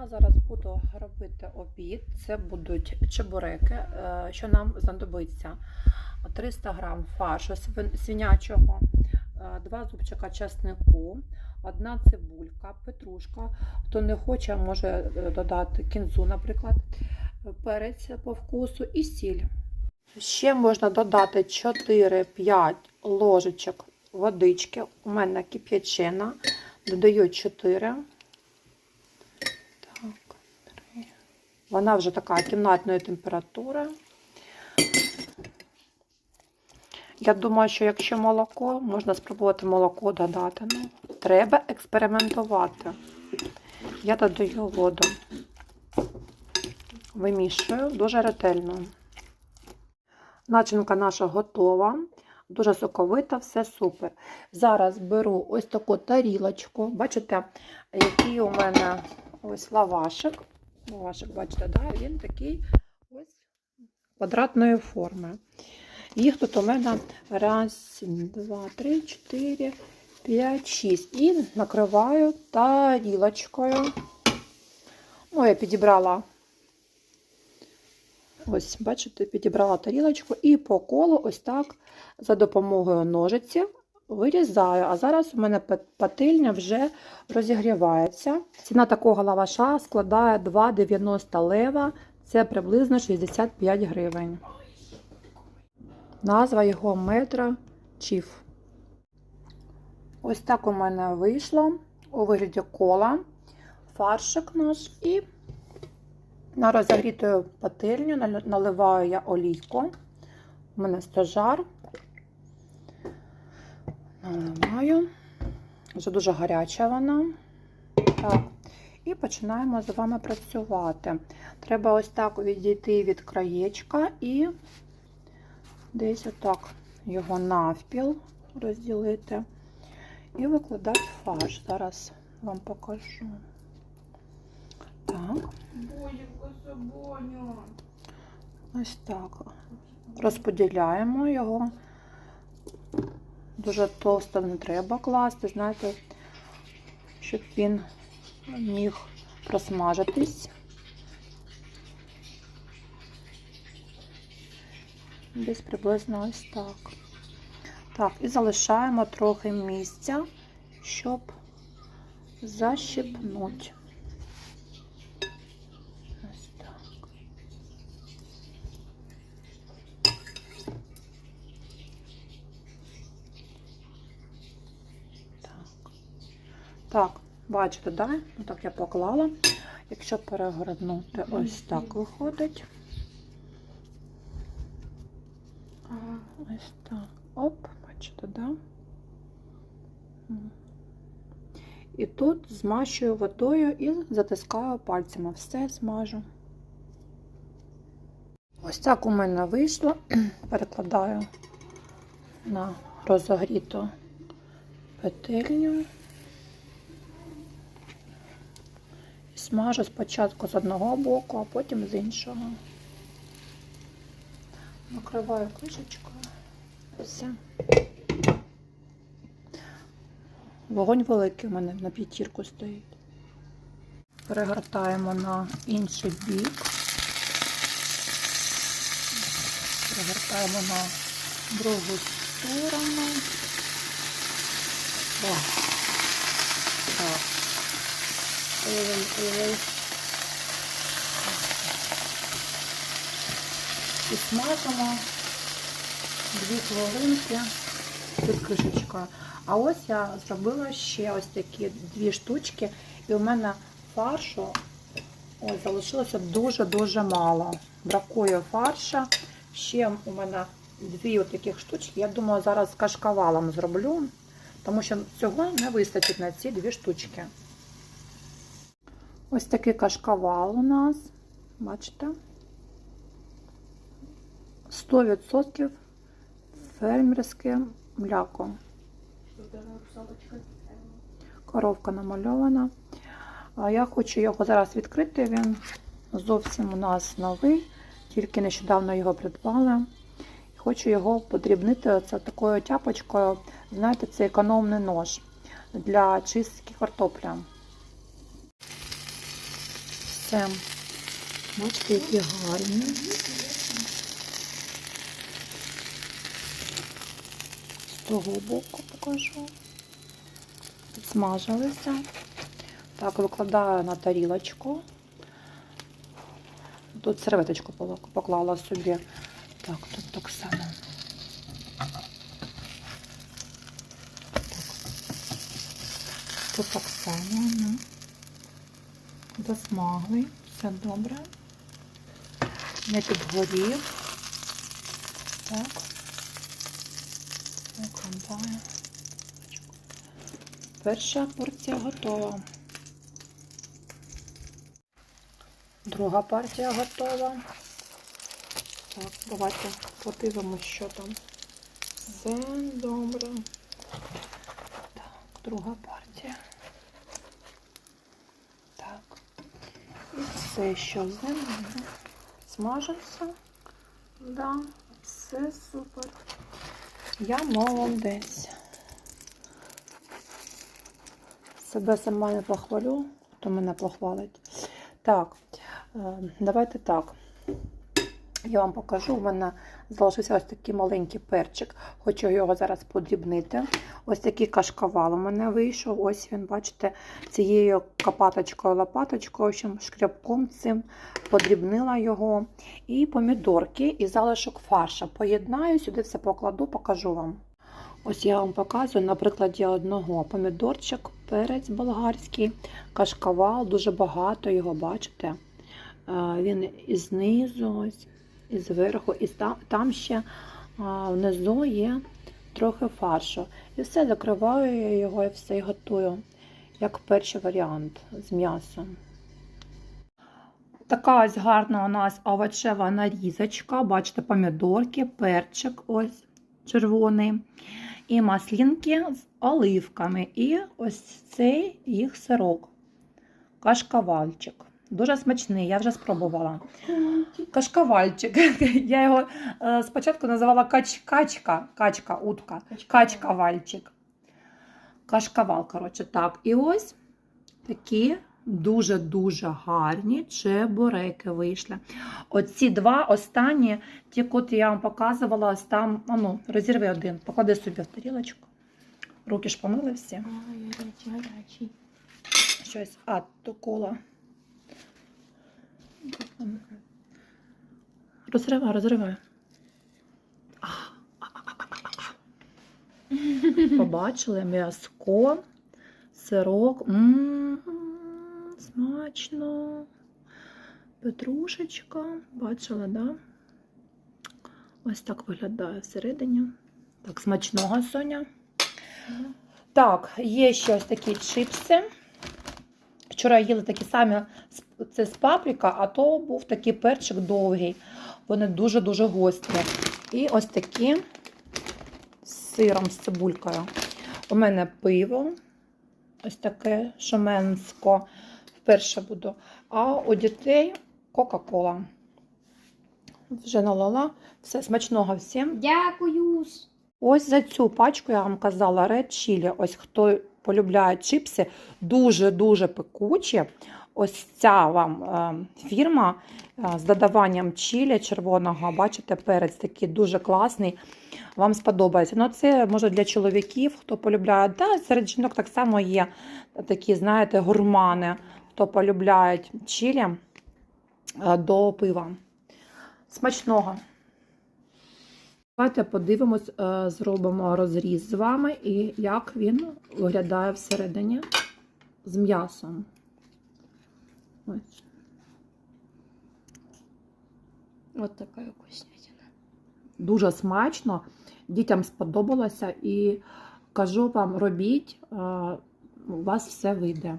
Я зараз буду робити обід. Це будуть чебуреки, е, що нам знадобиться 300 грам фаршу свинячого, е, два зубчика чеснику, одна цибулька, петрушка. Хто не хоче, може е, додати кінзу, наприклад, перець по вкусу і сіль. Ще можна додати 4-5 ложечок водички. У мене кип'ячена. Додаю 4. Так, три. Вона вже така кімнатної температури. Я думаю, що якщо молоко, можна спробувати молоко додати. Ну, треба експериментувати. Я додаю воду. Вимішую дуже ретельно. Начинка наша готова. Дуже соковита, все супер. Зараз беру ось таку тарілочку. Бачите, який у мене ось лавашик. Лавашик, бачите, да? він такий ось квадратної форми. Їх тут у мене раз, два, три, чотири, п'ять, шість. І накриваю тарілочкою. Ну, я підібрала. Ось, бачите, підібрала тарілочку і по колу ось так за допомогою ножиці вирізаю. А зараз у мене пательня вже розігрівається. Ціна такого лаваша складає 2,90 лева, це приблизно 65 гривень. Назва його метра чіф. Ось так у мене вийшло у вигляді кола, фаршик наш і на розігріту пательню наливаю я олійку. У мене стожар. Наливаю. Вже дуже гаряча вона. Так. І починаємо з вами працювати. Треба ось так відійти від краєчка і десь отак його навпіл розділити і викладати фарш. Зараз вам покажу. Так. Ось так. Розподіляємо його. Дуже товсто не треба класти, знаєте, щоб він міг просмажитись. Десь приблизно ось так. Так, і залишаємо трохи місця, щоб защипнути. Ось так. Так, так, бачите, да? Ну, так я поклала. Якщо перегорнути, ось так виходить. Ось так. Оп, бачите, да? І тут змащую водою і затискаю пальцями. Все змажу. Ось так у мене вийшло. Перекладаю на розогріту петельню. Смажу спочатку з одного боку, а потім з іншого. Накриваю кришечкою. Все. Вогонь великий у мене на п'ятірку стоїть. Перегортаємо на інший бік. Перегортаємо на другу сторону. О. Так. Ой-ой-ой. І смажимо дві хвилинки під кришечкою. А ось я зробила ще ось такі дві штучки, і у мене фаршу ось, залишилося дуже-дуже мало. Бракує фарша. Ще у мене дві таких штучки. Я думаю, зараз з кашкавалом зроблю, тому що цього не вистачить на ці дві штучки. Ось такий кашкавал у нас, бачите? 100% фермерське мляко. Коровка намальована. Я хочу його зараз відкрити. Він зовсім у нас новий, тільки нещодавно його придбали. Хочу його подрібнити оце такою тяпочкою. Знаєте, це економний нож для чистки картопля. Все. Бачите, які гарні. З того боку покажу. Підсмажилися. Так, викладаю на тарілочку. Тут серветочку поклала собі. Так, тут так само. Так. Тут так само. Засмаглий. Все добре. Не підгорів. Так. Викладаю. Перша порція готова. Друга партія готова. Так, давайте подивимося, що там. Все добре. Так, друга партія. Так. І все, що з ним. Смажився. Да, все супер. Я молодець. Себе сама не похвалю, хто мене похвалить. Так, е, давайте так. Я вам покажу. У мене залишився ось такий маленький перчик. Хочу його зараз подрібнити. Ось такий кашкавал у мене вийшов. Ось він, бачите, цією копаточкою, лопаточкою, в шкрябком цим подрібнила його. І помідорки, і залишок фарша. Поєднаю, сюди все покладу, покажу вам. Ось я вам показую на прикладі одного помідорчик, перець болгарський, кашкавал, дуже багато його, бачите. Е, Він знизу, ось, і зверху, і там, ще внизу є трохи фаршу. І все, закриваю я його і все і готую, як перший варіант з м'ясом. Така ось гарна у нас овочева нарізочка. Бачите, помідорки, перчик ось червоний. І маслінки з оливками. І ось цей їх сирок. Кашкавальчик. Дуже смачний, я вже спробувала. Кашкавальчик. Я його е, спочатку називала кач, качка, качка, утка, качкавальчик. Кашкавал, коротше, так. І ось такі дуже-дуже гарні чебуреки вийшли. Оці два останні, ті, котрі я вам показувала, ось там, а ну, розірви один, поклади собі в тарілочку. Руки ж помили всі. Щось, а, то кола. Розривай, розривай. Побачили м'язко, сирок. М, Смачно. Петрушечка. Бачила, да? Ось так виглядає всередині. Так, смачного Соня. Так, є ще ось такі чипси. Вчора їли такі самі, з- це з паприка, а то був такий перчик довгий. Вони дуже-дуже гострі. І ось такі з сиром, з цибулькою. У мене пиво, ось таке шоменсько. Вперше буду. А у дітей Кока-Кола. Вже налила. Все смачного всім. Дякую. Ось за цю пачку я вам казала Red Chili. Ось хто полюбляє чипси, дуже-дуже пекучі. Ось ця вам е, фірма е, з додаванням чилі червоного. Бачите, перець такий дуже класний. Вам сподобається. Ну, це може для чоловіків, хто полюбляє. Да, серед жінок так само є такі, знаєте, гурмани, хто полюбляють чилі е, до пива. Смачного! Давайте подивимось, зробимо розріз з вами і як він виглядає всередині з м'ясом. Ось. Вот такая вкуснятина. Дуже смачно, дітям сподобалося і кажу вам, робіть, е, у вас все вийде.